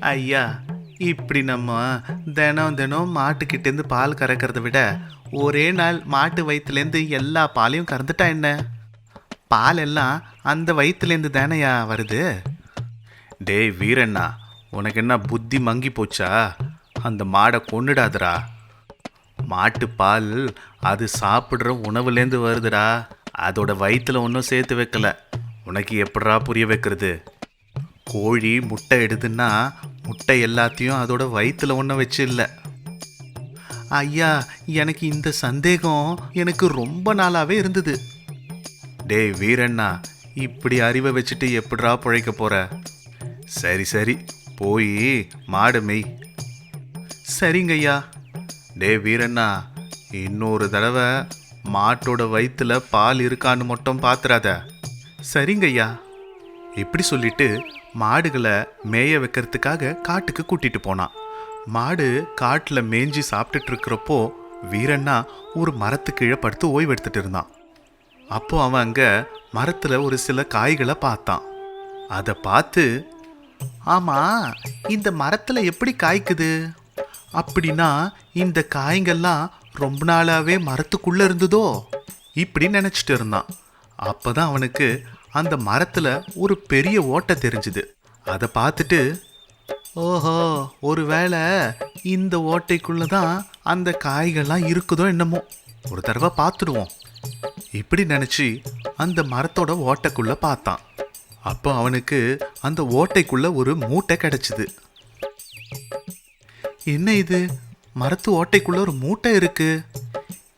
ஐயா இப்படி நம்ம தினம் தினம் மாட்டுக்கிட்டேருந்து பால் கறக்கிறத விட ஒரே நாள் மாட்டு வயிற்றுலேருந்து எல்லா பாலையும் கறந்துட்டா என்ன? பால் எல்லாம் அந்த வயிற்றுலேருந்து தானேயா வருது? டேய் வீரண்ணா உனக்கு என்ன புத்தி மங்கி போச்சா? அந்த மாடை கொண்டுடாதரா மாட்டு பால் அது சாப்பிட்ற உணவுலேருந்து வருதுடா. அதோட வயிற்றில் ஒன்றும் சேர்த்து வைக்கல. உனக்கு எப்படா புரிய வைக்கிறது? கோழி முட்டை எடுதுன்னா முட்டை எல்லாத்தையும் அதோட வயிற்றில் ஒன்றும் வச்சு இல்லை. ஐயா எனக்கு இந்த சந்தேகம் எனக்கு ரொம்ப நாளாகவே இருந்தது. டேய் வீரண்ணா இப்படி அறிவை வச்சுட்டு எப்படிடா பிழைக்க போகிற சரி சரி போய் மாடு மெய். சரிங்க ஐயா. டேய் வீரண்ணா இன்னொரு தடவை மாட்டோட வயிற்றுல பால் இருக்கான்னு மட்டும் பார்த்துறாத சரிங்க ஐயா. இப்படி சொல்லிட்டு மாடுகளை மேய வைக்கிறதுக்காக காட்டுக்கு கூட்டிட்டு போனான். மாடு காட்டில் மேய்ஞ்சி சாப்பிட்டுட்டு இருக்கிறப்போ வீரண்ணா ஒரு மரத்து கீழே படுத்து ஓய்வு எடுத்துட்டு இருந்தான். அப்போ அவன் அங்கே மரத்தில் ஒரு சில காய்களை பார்த்தான். அதை பார்த்து ஆமாம் இந்த மரத்தில் எப்படி காய்க்குது? அப்படின்னா இந்த காய்கள்லாம் ரொம்ப நாளாகவே மரத்துக்குள்ளே இருந்ததோ? இப்படி நினச்சிட்டு இருந்தான். அப்போ தான் அவனுக்கு அந்த மரத்துல ஒரு பெரிய ஓட்டை தெரிஞ்சுது. அதை பார்த்துட்டு ஓஹோ ஒருவேளை இந்த ஓட்டைக்குள்ள தான் அந்த காய்கள்லாம் இருக்குதோ என்னமோ. ஒரு தடவை பார்த்துடுவோம். இப்படி நினச்சி அந்த மரத்தோட ஓட்டைக்குள்ள பார்த்தான். அப்போ அவனுக்கு அந்த ஓட்டைக்குள்ள ஒரு மூட்டை கிடைச்சிது. என்ன இது? மரத்து ஓட்டைக்குள்ள ஒரு மூட்டை இருக்கு.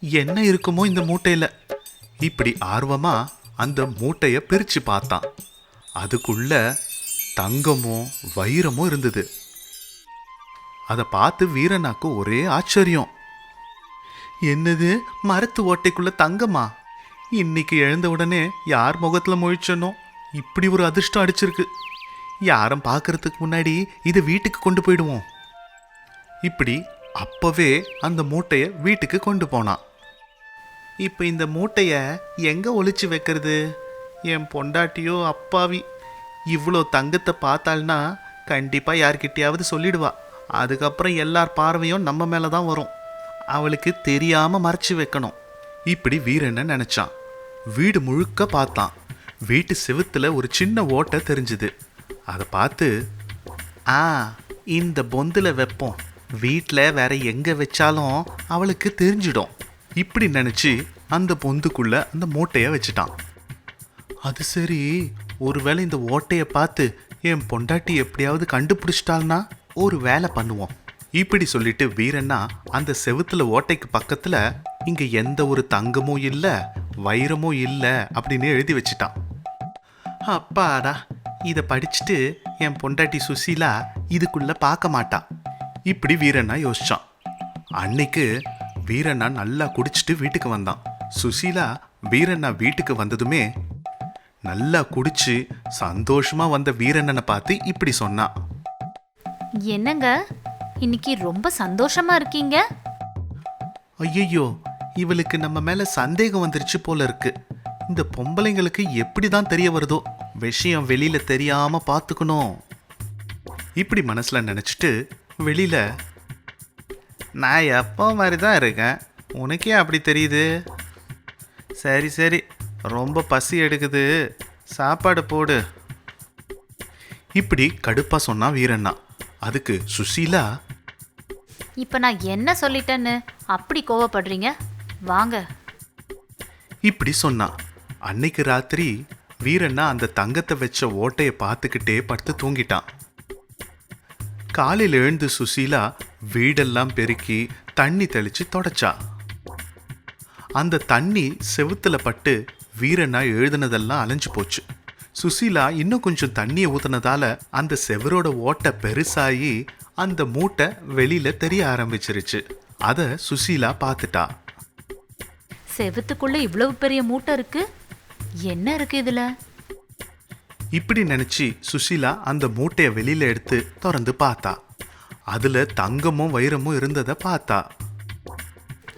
என்ன இருக்குமோ இந்த மூட்டையில்? இப்படி ஆர்வமாக அந்த மூட்டைய பிரித்து பார்த்தான். அதுக்குள்ள தங்கமும் வைரமும் இருந்தது. அதை பார்த்து வீரனாக்கு ஒரே ஆச்சரியம். என்னது மரத்து ஓட்டைக்குள்ள தங்கமா? இன்னைக்கு எழுந்த உடனே யார் முகத்தில் முழிச்சனோ? இப்படி ஒரு அதிர்ஷ்டம் அடிச்சிருக்கு. யாரும் பார்க்கறதுக்கு முன்னாடி இதை வீட்டுக்கு கொண்டு போயிடுவோம். இப்படி அப்பவே அந்த மூட்டையை வீட்டுக்கு கொண்டு போனான். இப்போ இந்த மூட்டையை எங்கே ஒழிச்சு வைக்கிறது? என் பொண்டாட்டியோ அப்பாவி. இவ்வளோ தங்கத்தை பார்த்தாள்னா கண்டிப்பாக யார்கிட்டயாவது சொல்லிடுவா. அதுக்கப்புறம் எல்லார் பார்வையும் நம்ம மேலே தான் வரும். அவளுக்கு தெரியாமல் மறைச்சு வைக்கணும். இப்படி வீரனை நினச்சான். வீடு முழுக்க பார்த்தான். வீட்டு செவுத்தில் ஒரு சின்ன ஓட்டை தெரிஞ்சுது. அதை பார்த்து ஆ இந்த பொந்தில் வைப்போம். வீட்டில் வேற எங்கே வச்சாலும் அவளுக்கு தெரிஞ்சிடும். இப்படி நினச்சி அந்த பொந்துக்குள்ள அந்த மூட்டையை வச்சுட்டான். அது சரி ஒருவேளை இந்த ஓட்டையை பார்த்து என் பொண்டாட்டி எப்படியாவது கண்டுபிடிச்சிட்டாள்னா ஒரு வேலை பண்ணுவோம். இப்படி சொல்லிட்டு வீரண்ணா அந்த செவுத்துல ஓட்டைக்கு பக்கத்துல இங்க எந்த ஒரு தங்கமும் இல்ல வைரமும் இல்ல அப்படின்னு எழுதி வச்சிட்டான். அப்பாடா இதை படிச்சுட்டு என் பொண்டாட்டி சுசீலா இதுக்குள்ள பார்க்க மாட்டா. இப்படி வீரண்ணா யோசிச்சான். அன்னைக்கு வீரண்ணா நல்லா குடிச்சிட்டு வீட்டுக்கு வந்தான். சுசீலா வீரண்ணா வீட்டுக்கு வந்ததுமே நல்லா குடிச்சு சந்தோஷமா வந்த வீரண்ணனை பார்த்து இப்படி சொன்னான் என்னங்க? இன்னைக்கு ரொம்ப சந்தோஷமா இருக்கீங்க? ஐயையோ இவளுக்கு நம்ம மேல சந்தேகம் வந்துருச்சு போல இருக்கு. இந்த பொம்பளைங்களுக்கு எப்படி தான் தெரிய வருதோ விஷயம் வெளியில தெரியாம பார்த்துக்கணும். இப்படி மனசுல நினைச்சிட்டு வெளியில நான் எப்போ மாதிரி தான் இருக்கேன்? உனக்கே அப்படி தெரியுது? சரி சரி. ரொம்ப பசி எடுக்குது. சாப்பாடு போடு. இப்படி கடுப்பா சொன்னா வீரண்ணா. அதுக்கு சுசீலா? இப்ப நான் என்ன சொல்லிட்டேன்னு அப்படி கோவப்படுறீங்க? வாங்க. இப்படி சொன்னான் அன்னைக்கு ராத்திரி வீரண்ணா அந்த தங்கத்தை வச்ச ஓட்டையை பார்த்துக்கிட்டே படுத்து தூங்கிட்டான். காலையில் எழுந்து சுசீலா வீடெல்லாம் பெருக்கி தண்ணி தெளிச்சு தொடச்சா. அந்த தண்ணி செவுத்துல பட்டு வீரனா எழுதுனதெல்லாம் அலைஞ்சு போச்சு. சுசீலா இன்னும் கொஞ்சம் தண்ணியை ஊத்துனதால அந்த செவரோட ஓட்டை பெருசாகி அந்த மூட்டை வெளியில தெரிய ஆரம்பிச்சிருச்சு. அதை சுசீலா பார்த்துட்டா. செவத்துக்குள்ள இவ்வளவு பெரிய மூட்டை இருக்கு? என்ன இருக்கு இதுல? இப்படி நினைச்சு சுசீலா அந்த மூட்டைய வெளியில எடுத்து திறந்து பார்த்தா. அதுல தங்கமும் வைரமும் இருந்ததை பார்த்தா.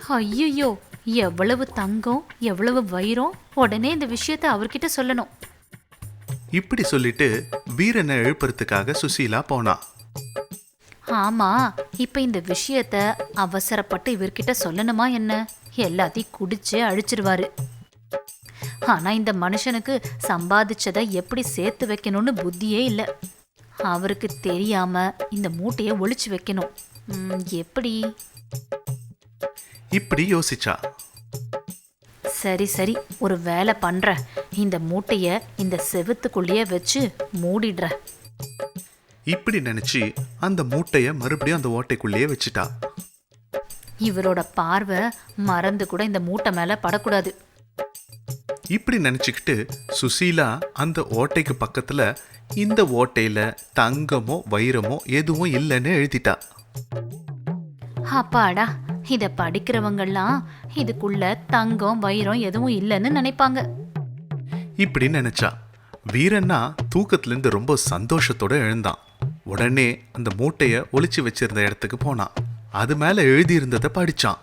ஐயோ எவ்வளவு தங்கம் எவ்வளவு வைரம்? உடனே இந்த விஷயத்தை அவர்கிட்ட சொல்லணும். இப்படி சொல்லிட்டு வீரனை எழுப்புறதுக்காக சுசீலா போனா. ஆமா இப்ப இந்த விஷயத்த அவசரப்பட்டு இவர்கிட்ட சொல்லணுமா என்ன? எல்லாத்தையும் குடிச்சு அழிச்சிருவாரு. ஆனா இந்த மனுஷனுக்கு சம்பாதிச்சதை எப்படி சேர்த்து வைக்கணும்னு புத்தியே இல்லை. அவருக்கு தெரியாம இந்த மூட்டையை ஒளிச்சு வைக்கணும். ம், எப்படி? இப்படி யோசிச்சா. சரி சரி ஒரு வேலை பண்ற. இந்த மூட்டைய இந்த செவுத்துக்குள்ளேயே வச்சு மூடிடுற. இப்படி நினைச்சு அந்த மூட்டைய மறுபடியும் அந்த ஓட்டைக்குள்ளேயே வச்சுட்டா. இவரோட பார்வை மறந்து கூட இந்த மூட்டை மேல படக்கூடாது. இப்படி நினைச்சுக்கிட்டு சுசீலா அந்த ஓட்டைக்கு பக்கத்துல இந்த ஓட்டையில தங்கமோ வைரமோ எதுவும் இல்லைன்னு எழுதிட்டா. அப்பாடா இத படிக்கிறவங்கெல்லாம் இதுக்குள்ள தங்கம் வைரம் எதுவும் இல்லைன்னு நினைப்பாங்க. இப்படி நினைச்சா. வீரண்ணா தூக்கத்திலிருந்து ரொம்ப சந்தோஷத்தோட எழுந்தான். உடனே அந்த மூட்டைய ஒளிச்சு வச்சிருந்த இடத்துக்கு போனான். அது மேல எழுதியிருந்ததை படிச்சான்.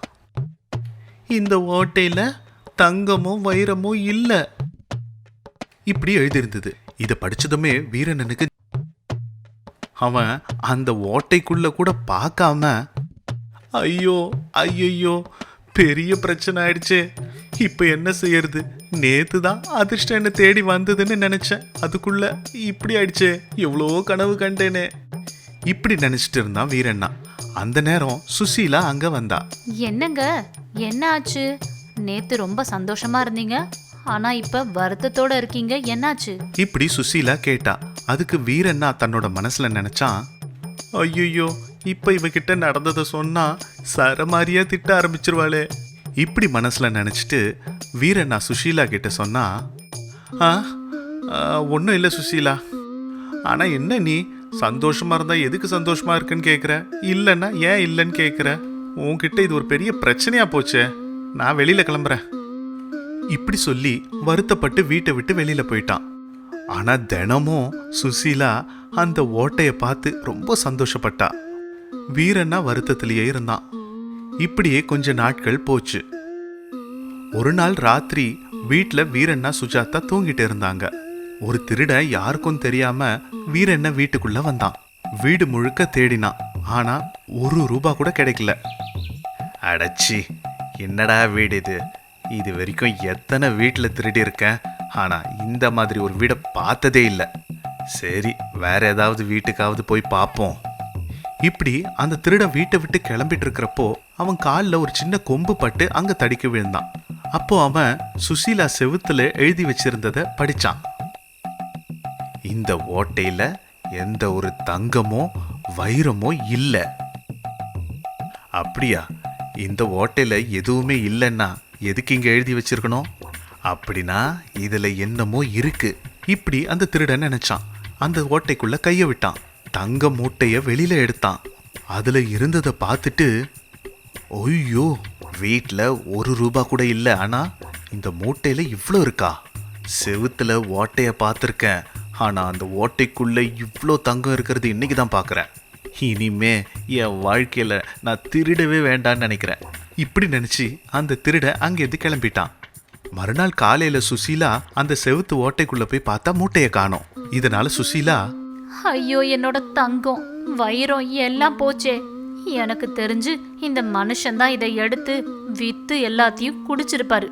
இந்த ஓட்டையில தங்கமும் வைரமும் இல்ல. இப்படி எழுதியிருந்தது. இதை படிச்சதுமே வீரனனுக்கு அவன் அந்த ஓட்டைக்குள்ள கூட பார்க்காம ஐயோ ஐயோ பெரிய பிரச்சனை ஆயிடுச்சே. இப்போ என்ன செய்யறது? நேத்து தான் அதிர்ஷ்டம் என்ன தேடி வந்ததுன்னு நினைச்சேன். அதுக்குள்ள இப்படி ஆயிடுச்சு. எவ்வளோ கனவு கண்டேனே. இப்படி நினைச்சிட்டு இருந்தான் வீரண்ணா. அந்த நேரம் சுசீலா அங்க வந்தா. என்னங்க? என்ன ஆச்சு? நேத்து ரொம்ப சந்தோஷமா இருந்தீங்க. ஆனா இப்ப வருத்தத்தோட இருக்கீங்க. என்னாச்சு? இப்படி சுசீலா கேட்டா அதுக்கு வீரண்ணா தன்னோட மனசுல நினைச்சான் ஐயோ இப்ப இவகிட்ட நடந்ததை சொன்னா சரமாரியா திட்ட ஆரம்பிச்சிருவாளே. இப்படி மனசுல நினைச்சிட்டு வீரண்ணா சுஷீலா கிட்ட சொன்னா ஆ ஒன்றும் இல்லை சுசீலா. ஆனா என்ன நீ சந்தோஷமா இருந்தா எதுக்கு சந்தோஷமா இருக்குன்னு கேக்குற? இல்லைன்னா ஏன் இல்லைன்னு கேக்குற? உன்கிட்ட இது ஒரு பெரிய பிரச்சனையா போச்சே. நான் வெளியில கிளம்புறேன். இப்படி சொல்லி வருத்தப்பட்டு வீட்டை விட்டு வெளியில போயிட்டான். ஆனா தினமும் சுசீலா அந்த ஓட்டைய பார்த்து ரொம்ப சந்தோஷப்பட்டா. வீரண்ணா வருத்தத்திலேயே இருந்தான். இப்படியே கொஞ்ச நாட்கள் போச்சு. ஒரு நாள் ராத்திரி வீட்டில் வீரண்ணா சுஜாதா தூங்கிட்டு இருந்தாங்க. ஒரு திருடன் யாருக்கும் தெரியாம வீரண்ண வீட்டுக்குள்ள வந்தான். வீடு முழுக்க தேடினான். ஆனா ஒரு ரூபா கூட கிடைக்கல. அடச்சி. என்னடா வீடு இது? இது வரைக்கும் எத்தனை வீட்டில் திருடி இருக்கேன்? ஆனால் இந்த மாதிரி ஒரு வீடை பார்த்ததே இல்லை. சரி வேற ஏதாவது வீட்டுக்காவது போய் பார்ப்போம் இப்படி அந்த திருடன் வீட்டை விட்டு கிளம்பிட்டு இருக்கிறப்போ அவன் காலில் ஒரு சின்ன கொம்பு பட்டு அங்கே தடிக்க விழுந்தான். அப்போ அவன் சுசீலா செவுத்துல எழுதி வச்சிருந்ததை படிச்சான். இந்த ஓட்டையில எந்த ஒரு தங்கமோ வைரமோ இல்லை. அப்படியா? இந்த ஓட்டையில் எதுவுமே இல்லைன்னா எதுக்கு இங்கே எழுதி வச்சிருக்கணும்? அப்படின்னா இதில் என்னமோ இருக்கு. இப்படி அந்த திருடன் நினைச்சான். அந்த ஓட்டைக்குள்ள கையை விட்டான். தங்க மூட்டைய வெளியில எடுத்தான். அதுல இருந்ததை பார்த்துட்டு ஐயோ வீட்டில் ஒரு ரூபா கூட இல்லை. ஆனா இந்த மூட்டையில இவ்வளோ இருக்கா? செவுத்துல ஓட்டைய பார்த்துருக்கேன். ஆனா அந்த ஓட்டைக்குள்ள இவ்வளோ தங்கம் இருக்கிறது இன்னைக்கு தான் பார்க்குறேன். இனிமே என் வாழ்க்கையில நான் திருடவே வேண்டாம்னு நினைக்கிறேன். இப்படி நினைச்சு அந்த திருட அங்கேருந்து கிளம்பிட்டான். மறுநாள் காலையில சுசீலா அந்த செவுத்து ஓட்டைக்குள்ள போய் பார்த்தா மூட்டைய காணோம். இதனால சுசீலா ஐயோ என்னோட தங்கம் வைரம் எல்லாம் போச்சே. எனக்கு தெரிஞ்சு இந்த மனுஷன்தான் இதை எடுத்து வித்து எல்லாத்தையும் குடிச்சிருப்பாரு.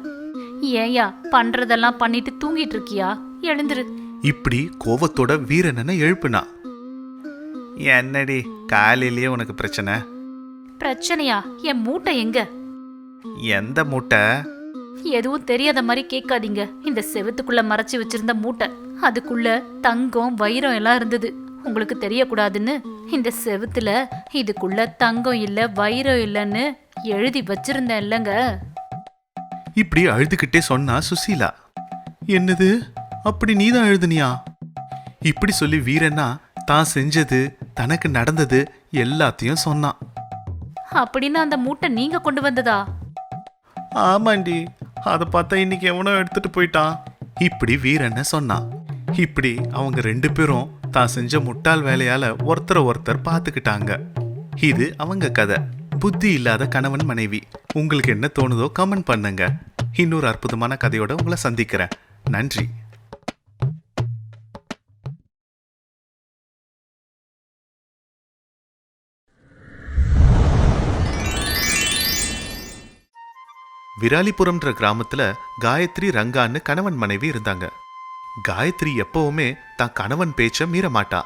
ஏயா பண்றதெல்லாம் பண்ணிட்டு தூங்கிட்டு இருக்கியா? எழுந்துரு. இப்படி கோவத்தோட வீரனனை எழுப்புனா என்னடி? காலையிலேயே உனக்கு பிரச்சனை? பிரச்சனையா? என் மூட்டை எங்க? எந்த மூட்டை? எதுவும் தெரியாத மாதிரி கேட்காதீங்க. இந்த செவத்துக்குள்ள மறைச்சு வச்சிருந்த மூட்டை. அதுக்குள்ள தங்கம் வைரம் எல்லாம் இருந்தது. உங்களுக்கு தெரியக்கூடாதுன்னு இந்த செவுத்துல இதுக்குள்ள தங்கம் இல்ல வைரம் இல்லைன்னு எழுதி வச்சிருந்தேன் இல்லைங்க. இப்படி அழுதுகிட்டே சொன்னா சுசீலா என்னது? அப்படி நீதான் எழுதுனியா? இப்படி சொல்லி வீரண்ணா தான் செஞ்சது தனக்கு நடந்தது எல்லாத்தையும் சொன்னான். அப்படின்னு அந்த மூட்டை நீங்க கொண்டு வந்ததா? ஆமாண்டி அதை பார்த்தா இன்னைக்கு எவனோ எடுத்துட்டு போயிட்டான். இப்படி வீரண்ண சொன்னான். இப்படி அவங்க ரெண்டு பேரும் தான் செஞ்ச முட்டாள் வேலையால ஒருத்தரை ஒருத்தர் பார்த்துக்கிட்டாங்க. இது அவங்க கதை. புத்தி இல்லாத கணவன் மனைவி. உங்களுக்கு என்ன தோணுதோ கமெண்ட் பண்ணுங்க. இன்னொரு அற்புதமான கதையோட உங்களை சந்திக்கிறேன். நன்றி. விராலிபுரம்ன்ற கிராமத்துல காயத்ரி ரங்கான்னு கணவன் மனைவி இருந்தாங்க. காயத்ரி எப்பவுமே தான் கணவன் பேச்ச மீற மாட்டா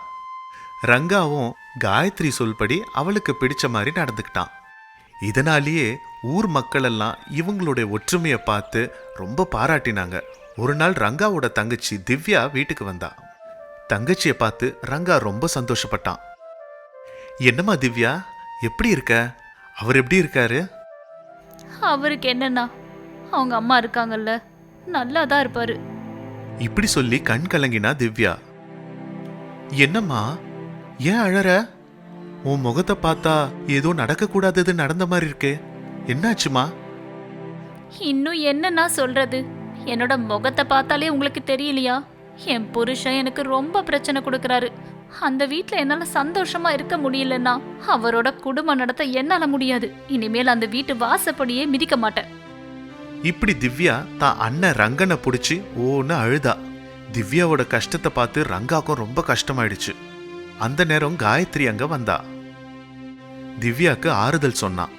ரங்காவும் காயத்ரி சொல்படி அவளுக்கு பிடிச்ச மாதிரி நடந்துக்கிட்டான். இதனாலேயே ஊர் மக்களெல்லாம் இவங்களுடைய ஒற்றுமையை பார்த்து ரொம்ப பாராட்டினாங்க. ஒரு நாள் ரங்காவோட தங்கச்சி திவ்யா வீட்டுக்கு வந்தா. தங்கச்சியை பார்த்து ரங்கா ரொம்ப சந்தோஷப்பட்டான். என்னம்மா திவ்யா எப்படி இருக்க? அவர் எப்படி இருக்காரு? அவருக்கு என்னன்னா அவங்க அம்மா இருக்காங்கல்ல நல்லா தான் இருப்பாரு. இப்படி சொல்லி கண் கலங்கினா திவ்யா. என்னம்மா ஏன் அழற? உன் முகத்தை பார்த்தா ஏதோ நடக்கக்கூடாதது நடந்த மாதிரி இருக்கே. என்னாச்சுமா? இன்னும் என்னன்னா சொல்றது? என்னோட முகத்தை பார்த்தாலே உங்களுக்கு தெரியலையா? என் புருஷன் எனக்கு ரொம்ப பிரச்சனை கொடுக்கறாரு. அந்த வீட்ல என்னால சந்தோஷமா இருக்க முடியலன்னா அவரோட குடும்பம் நடத்த என்னால முடியாது. இனிமேல் அந்த வீட்டு வாசப்படியே மிதிக்க மாட்டேன். இப்படி திவ்யா தான் அண்ணன் ரங்கனை பிடிச்சி ஓன்னு அழுதா. திவ்யாவோட கஷ்டத்தை பார்த்து ரங்காக்கும் ரொம்ப கஷ்டமாயிடுச்சு. அந்த நேரம் காயத்ரி அங்க வந்தா. திவ்யாக்கு ஆறுதல் சொன்னான்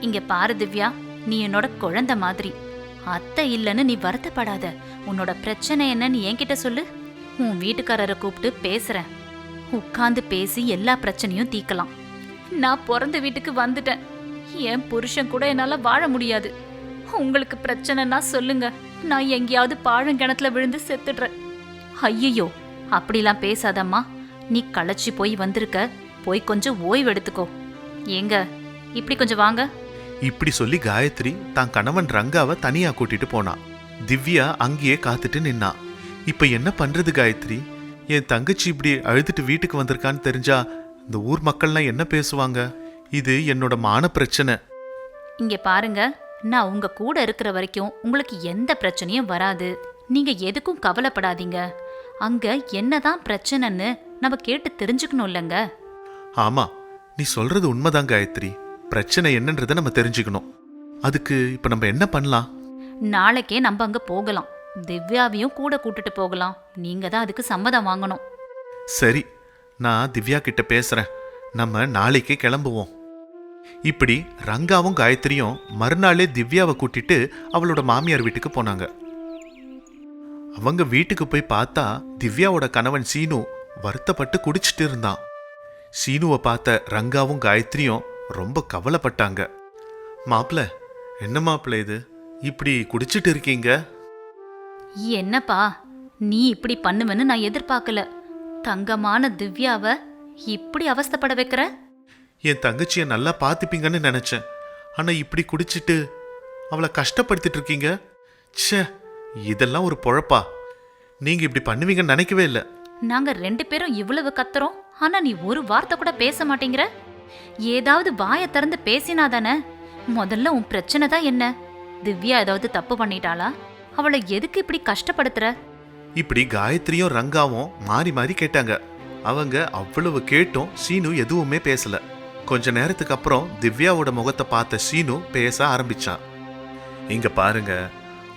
இங்க பாரு திவ்யா நீ என்னோட குழந்தை மாதிரி. அத்தை இல்லைன்னு நீ வருத்தப்படாத. உன்னோட பிரச்சனை என்னன்னு என்கிட்ட சொல்லு. உன் வீட்டுக்காரரை கூப்பிட்டு பேசுறேன். உட்காந்து பேசி எல்லா பிரச்சனையும் தீக்கலாம் நான் பிறந்த வீட்டுக்கு வந்துட்டேன். என் புருஷன் கூட என்னால வாழ முடியாது. உங்களுக்கு பிரச்சனைனா சொல்லுங்க. நான் எங்கேயாவது பாழங்கிணத்துல விழுந்து செத்துடுறேன். ஐயையோ அப்படிலாம் பேசாதம்மா. நீ களைச்சி போய் வந்திருக்க. போய் கொஞ்சம் ஓய்வு எடுத்துக்கோ. ஏங்க இப்படி கொஞ்சம் வாங்க. இப்படி சொல்லி காயத்ரி தான் கணவன் ரங்காவை தனியா கூட்டிட்டு போனான் திவ்யா அங்கேயே காத்துட்டு நின்னா. இப்ப என்ன பண்றது காயத்ரி? என் தங்கச்சி இப்படி அழுதுட்டு வீட்டுக்கு வந்திருக்கான்னு தெரிஞ்சா இந்த ஊர் மக்கள்லாம் என்ன பேசுவாங்க? இது என்னோட மான பிரச்சனை. இங்க பாருங்க நான் உங்க கூட இருக்கிற வரைக்கும் உங்களுக்கு எந்த பிரச்சனையும் வராது. நீங்க எதுக்கும் கவலைப்படாதீங்க. அங்க என்னதான் பிரச்சனைன்னு நம்ம கேட்டு தெரிஞ்சுக்கணும் இல்லைங்க? ஆமா நீ சொல்றது உண்மைதான் காயத்ரி. பிரச்சனை என்னன்றதை நம்ம தெரிஞ்சுக்கணும். அதுக்கு இப்ப நம்ம என்ன பண்ணலாம்? நாளைக்கே நம்ம அங்க போகலாம். திவ்யாவையும் கூட கூட்டிட்டு போகலாம். நீங்க தான் அதுக்கு சம்மதம் வாங்கணும். சரி நான் திவ்யா கிட்ட பேசுறேன். நம்ம நாளைக்கே கிளம்புவோம். இப்படி ரங்காவும் காயத்ரியும் மறுநாளே திவ்யாவை கூட்டிட்டு அவளோட மாமியார் வீட்டுக்கு போனாங்க. அவங்க வீட்டுக்கு போய் பார்த்தா திவ்யாவோட கணவன் சீனு வருத்தப்பட்டு குடிச்சிட்டு இருந்தான். சீனுவை பார்த்த ரங்காவும் காயத்ரியும் ரொம்ப கவலைப்பட்டாங்க. மாப்பிள என்ன மாப்பிள்ள இது? இப்படி குடிச்சிட்டு இருக்கீங்க? என்னப்பா நீ இப்படி பண்ணுவேன்னு நான் எதிர்பார்க்கல. தங்கமான திவ்யாவை இப்படி அவஸ்தைப்பட வைக்கிற? என் தங்கச்சியை நல்லா பார்த்துப்பீங்கன்னு நினைச்சேன். ஆனா இப்படி குடிச்சிட்டு அவளை கஷ்டப்படுத்திட்டு இருக்கீங்க? ச்சே இதெல்லாம் ஒரு பொழப்பா. நீங்க இப்படி பண்ணுவீங்கன்னு நினைக்கவே இல்லை. நாங்க ரெண்டு பேரும் இவ்வளவு கத்துறோம். ஆனா நீ ஒரு வார்த்தை கூட பேச மாட்டேங்கிற? ஏதாவது வாயை திறந்து பேசினாதானே? முதல்ல உன் பிரச்சனை தான் என்ன? திவ்யா ஏதாவது தப்பு பண்ணிட்டாளா? அவளை எதுக்கு இப்படி கஷ்டப்படுத்துற? இப்படி காயத்ரியும் ரங்காவும் மாறி மாறி கேட்டாங்க. அவங்க அவ்வளவு கேட்டும் சீனு எதுவுமே பேசல. கொஞ்ச நேரத்துக்கு அப்புறம் திவ்யாவோட முகத்தை பார்த்த சீனு பேச ஆரம்பிச்சான். இங்க பாருங்க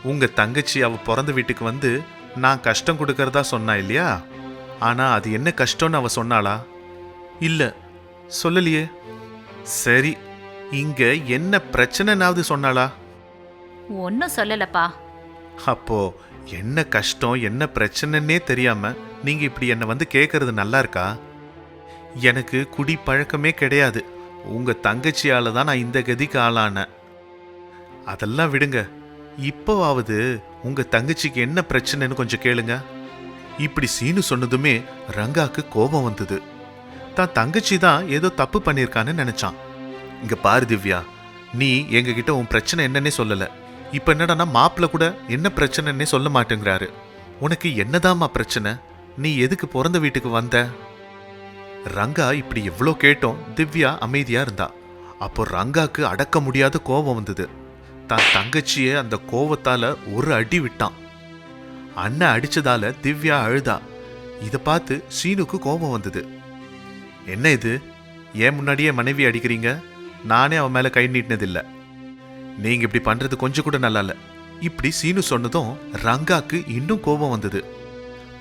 உங்க தங்கச்சி அவ பிறந்த வீட்டுக்கு வந்து நான் கஷ்டம் கொடுக்கறதா சொன்னா இல்லையா? ஆனா அது என்ன கஷ்டம்னு அவ சொன்னாளா? இல்ல சொல்லலையே. சரி இங்க என்ன பிரச்சனைனாவது சொன்னாளா? ஒன்னும் சொல்லலப்பா. அப்போ என்ன கஷ்டம் என்ன பிரச்சனைன்னே தெரியாம நீங்க இப்படி என்னை வந்து கேட்கறது நல்லா இருக்கா? எனக்கு குடி பழக்கமே கிடையாது. உங்க தங்கச்சியால தான் நான் இந்த கதிக்கு ஆளானேன் அதெல்லாம் விடுங்க. இப்போவாவது உங்க தங்கச்சிக்கு என்ன பிரச்சனைன்னு கொஞ்சம் கேளுங்க. இப்படி சீனு சொன்னதுமே ரங்காக்கு கோபம் வந்தது. தான் தங்கச்சி தான் ஏதோ தப்பு பண்ணியிருக்கான்னு நினைச்சான். இங்க பாரு திவ்யா நீ எங்ககிட்ட உன் பிரச்சனை என்னன்னே சொல்லலை. இப்ப என்னடான்னா மாப்பிள்ள கூட என்ன பிரச்சனைன்னே சொல்ல மாட்டேங்கிறாரு. உனக்கு என்னதாம்மா பிரச்சனை? நீ எதுக்கு பிறந்த வீட்டுக்கு வந்த? ரங்கா இப்படி எவ்வளோ கேட்டோம் திவ்யா அமைதியா இருந்தா. அப்போ ரங்காக்கு அடக்க முடியாத கோபம் வந்தது. தான் தங்கச்சியை அந்த கோவத்தால ஒரு அடி விட்டான். அண்ணன் அடிச்சதால திவ்யா அழுதா. இதை பார்த்து சீனுக்கு கோபம் வந்தது. என்ன இது? ஏன் முன்னாடியே மனைவி அடிக்கிறீங்க? நானே அவன் மேல கை நீட்டினதில்ல. நீங்க இப்படி பண்றது கொஞ்சம் கூட நல்லா இல்ல இப்படி சீனு சொன்னதும் ரங்காக்கு இன்னும் கோபம் வந்தது.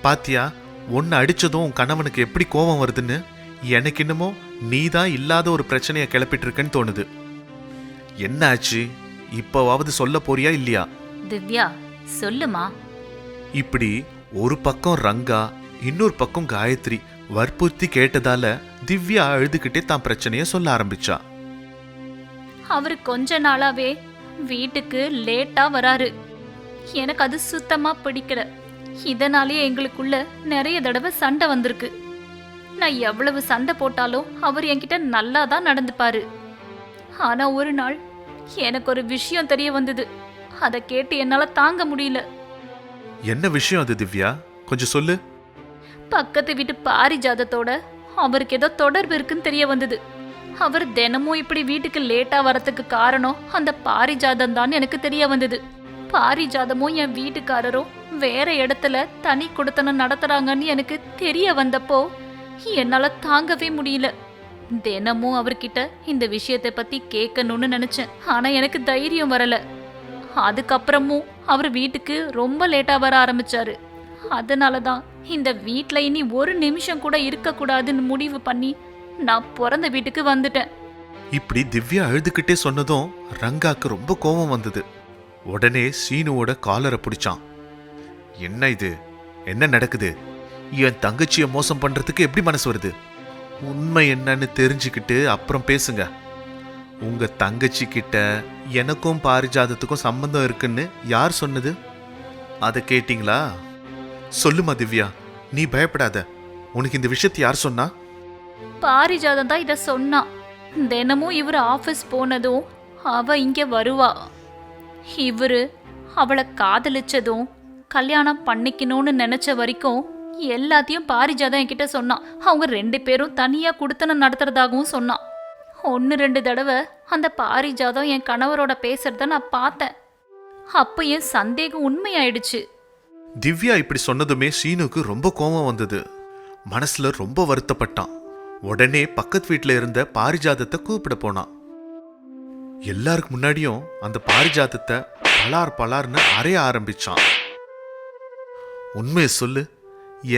பாத்தியா உன்னை அடிச்சதும் உன் கணவனுக்கு எப்படி கோபம் வருதுன்னு எனக்கு என்னமோ நீ தான் இல்லாத ஒரு பிரச்சனையை கிளப்பிட்டு இருக்கேன்னு தோணுது. என்ன ஆச்சு இப்போவாவது சொல்ல போறியா இல்லையா? திவ்யா சொல்லுமா? இப்படி ஒரு பக்கம் ரங்கா இன்னொரு பக்கம் காயத்ரி வற்புறுத்தி கேட்டதால திவ்யா அழுதுகிட்டே தான் பிரச்சனைய சொல்ல ஆரம்பிச்சா. அவர் கொஞ்ச நாளாவே வீட்டுக்கு லேட்டா வராரு. எனக்கு அது சுத்தமா பிடிக்கல. இதனாலே எங்களுக்குள்ள நிறைய தடவை சண்டை வந்திருக்கு. நான் எவ்வளவு சண்டை போட்டாலும் அவர் என்கிட்ட நல்லா தான் நடந்துப்பாரு. ஆனா ஒரு நாள் எனக்கு ஒரு விஷயம் தெரிய வந்தது. அதை கேட்டு என்னால தாங்க முடியல. என்ன விஷயம் அது திவ்யா? கொஞ்சம் சொல்லு. பக்கத்து வீட்டு பாரிஜாதத்தோட அவருக்கு ஏதோ தொடர்பு இருக்குன்னு தெரிய வந்தது. அவர் தினமும் இப்படி வீட்டுக்கு லேட்டா வரத்துக்கு காரணம் அந்த பாரிஜாதம் தான் எனக்கு தெரிய வந்தது. பாரிஜாதமும் என் வீட்டுக்காரரும் வேற இடத்துல தனி கொடுத்தனம் நடத்துறாங்கன்னு எனக்கு தெரிய வந்தப்போ என்னால தாங்கவே முடியல. தினமும் அவர்கிட்ட இந்த விஷயத்தை பத்தி கேட்கணும்னு நினைச்சேன். ஆனா எனக்கு தைரியம் வரல. அதுக்கப்புறமும் அவர் வீட்டுக்கு ரொம்ப லேட்டா வர ஆரம்பிச்சாரு. அதனால தான் இந்த வீட்டில் இனி ஒரு நிமிஷம் கூட இருக்கக்கூடாதுன்னு முடிவு பண்ணி நான் பிறந்த வீட்டுக்கு வந்துட்டேன். இப்படி திவ்யா அழுதுகிட்டே சொன்னதும் ரங்காக்கு ரொம்ப கோபம் வந்தது. உடனே சீனுவோட காலரை பிடிச்சான். என்ன இது? என்ன நடக்குது? என் தங்கச்சியை மோசம் பண்றதுக்கு எப்படி மனசு வருது? உண்மை என்னன்னு தெரிஞ்சுக்கிட்டு அப்புறம் பேசுங்க. உங்க தங்கச்சி கிட்ட எனக்கும் பாரிஜாதத்துக்கும் சம்பந்தம் இருக்குன்னு யார் சொன்னது? அதை கேட்டிங்களா? சொல்லுமா திவ்யா நீ பயப்படாத. உனக்கு இந்த விஷயத்தை யார் சொன்னா? பாரிஜாதம் தான் இதை சொன்னான் தினமும் இவர் ஆஃபீஸ் போனதும் அவ இங்கே வருவா. இவர் அவளை காதலிச்சதும் கல்யாணம் பண்ணிக்கணும்னு நினைச்ச வரைக்கும் எல்லாத்தையும் பாரிஜாதம் என்கிட்ட சொன்னான் அவங்க ரெண்டு பேரும் தனியாக கொடுத்தனம் நடத்துறதாகவும் சொன்னான் ஒன்று ரெண்டு தடவை அந்த பாரிஜாதம் என் கணவரோட பேசுறத நான் பார்த்தேன். அப்போ என் சந்தேகம் உண்மையாயிடுச்சு. திவ்யா இப்படி சொன்னதுமே சீனுக்கு ரொம்ப கோபம் வந்தது. மனசுல ரொம்ப வருத்தப்பட்டான். உடனே பக்கத்து வீட்டில் இருந்த பாரிஜாதத்தை கூப்பிட போனான். எல்லாருக்கு முன்னாடியும் அந்த பாரிஜாதத்தை பலார் பலார்னு அறைய ஆரம்பிச்சான். உண்மையை சொல்லு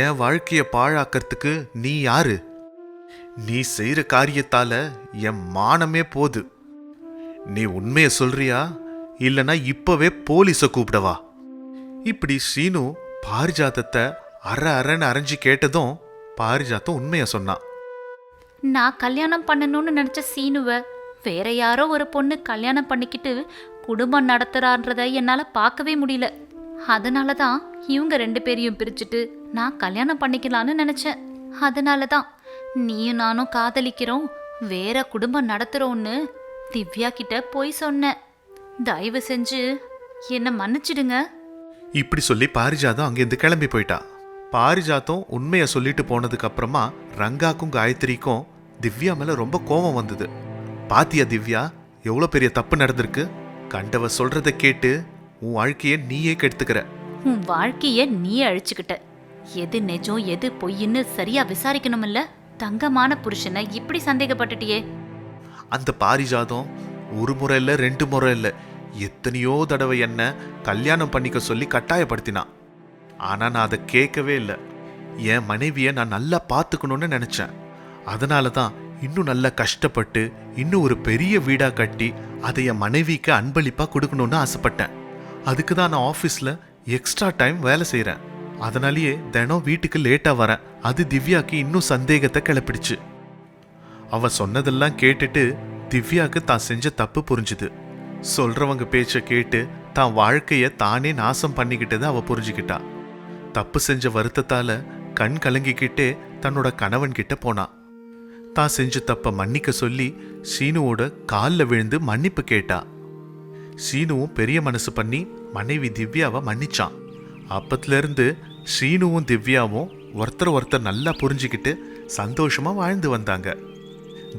என் வாழ்க்கையை பாழாக்கிறதுக்கு நீ யாரு? நீ செய்கிற காரியத்தால என் மானமே போது. நீ உண்மையை சொல்றியா? இல்லைனா இப்பவே போலீஸை கூப்பிடவா இப்படி சீனு பாரிஜாதத்தை அற அறன்னு அரைஞ்சு கேட்டதும் பாரிஜாத்தம் உண்மையை சொன்னான். நான் கல்யாணம் பண்ணணும்னு நினச்ச சீனுவை வேற யாரோ ஒரு பொண்ணு கல்யாணம் பண்ணிக்கிட்டு குடும்பம் நடத்துறான்றத என்னால் பார்க்கவே முடியல. அதனால தான் இவங்க ரெண்டு பேரையும் பிரிச்சுட்டு நான் கல்யாணம் பண்ணிக்கலாம்னு நினச்சேன். அதனால தான் நீயும் நானும் காதலிக்கிறோம் வேற குடும்பம் நடத்துறோம்னு திவ்யா கிட்ட போய் சொன்னேன். தயவு செஞ்சு என்னை மன்னிச்சிடுங்க. இப்படி சொல்லி பாரிஜாதம் அங்கேருந்து கிளம்பி போயிட்டா. பாரிஜாத்தம் உண்மையை சொல்லிட்டு போனதுக்கு அப்புறமா ரங்காக்கும் காயத்ரிக்கும் திவ்யா மேல ரொம்ப கோபம் வந்தது. பாத்தியா திவ்யா எவ்வளோ பெரிய தப்பு நடந்திருக்கு? கண்டவ சொல்றத கேட்டு உன் வாழ்க்கைய நீயே கெடுத்துக்கிற. உன் வாழ்க்கைய நீ அழிச்சுக்கிட்ட. எது நிஜம் எது பொய்ன்னு சரியா விசாரிக்கணுமில்ல? தங்கமான புருஷனை இப்படி சந்தேகப்பட்டுட்டியே. அந்த பாரிஜாதம் ஒரு முறை இல்ல ரெண்டு முறை இல்ல எத்தனையோ தடவை என்ன கல்யாணம் பண்ணிக்க சொல்லி கட்டாயப்படுத்தினான் ஆனா நான் அதை கேட்கவே இல்லை. என் மனைவியை நான் நல்லா பார்த்துக்கணும்னு நினைச்சேன். அதனால தான் இன்னும் நல்லா கஷ்டப்பட்டு இன்னும் ஒரு பெரிய வீடா கட்டி அதை என் மனைவிக்கு அன்பளிப்பா கொடுக்கணும்னு ஆசைப்பட்டேன். அதுக்கு தான் நான் ஆஃபீஸில் எக்ஸ்ட்ரா டைம் வேலை செய்கிறேன் அதனாலேயே தினம் வீட்டுக்கு லேட்டாக வரேன். அது திவ்யாக்கு இன்னும் சந்தேகத்தை கிளப்பிடுச்சு. அவ சொன்னதெல்லாம் கேட்டுட்டு திவ்யாக்கு தான் செஞ்ச தப்பு புரிஞ்சுது. சொல்றவங்க பேச்ச கேட்டு தான் வாழ்க்கைய தானே நாசம் பண்ணிக்கிட்டதை அவ புரிஞ்சுக்கிட்டா. தப்பு செஞ்ச வருத்தத்தால கண் கலங்கிக்கிட்டே தன்னோட கணவன்கிட்ட போனா. தான் செஞ்ச தப்ப மன்னிக்க சொல்லி சீனுவோட காலில் விழுந்து மன்னிப்பு கேட்டா. சீனுவும் பெரிய மனசு பண்ணி மனைவி திவ்யாவை மன்னிச்சான். அப்பத்துல இருந்து சீனுவும் திவ்யாவும் ஒருத்தர் ஒருத்தர் நல்லா புரிஞ்சுக்கிட்டு சந்தோஷமா வாழ்ந்து வந்தாங்க.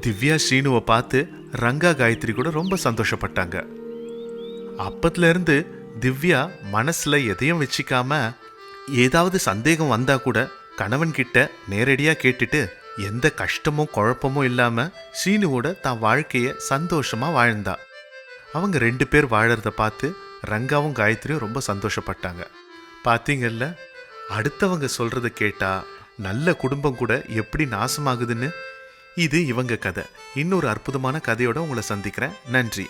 திவ்யா சீனுவை பார்த்து ரங்கா காயத்ரி கூட ரொம்ப சந்தோஷப்பட்டாங்க. அப்பத்துல இருந்து திவ்யா மனசுல எதையும் வச்சுக்காம ஏதாவது சந்தேகம் வந்தா கூட கணவன்கிட்ட நேரடியாக கேட்டுட்டு எந்த கஷ்டமும் குழப்பமும் இல்லாமல் சீனுவோட தான் வாழ்க்கையை சந்தோஷமாக வாழ்ந்தா. அவங்க ரெண்டு பேர் வாழறத பார்த்து ரங்காவும் காயத்ரியும் ரொம்ப சந்தோஷப்பட்டாங்க. பார்த்தீங்கல்ல அடுத்தவங்க சொல்கிறத கேட்டால் நல்ல குடும்பம் கூட எப்படி நாசமாகுதுன்னு? இது இவங்க கதை. இன்னொரு அற்புதமான கதையோட உங்களை சந்திக்கிறேன். நன்றி.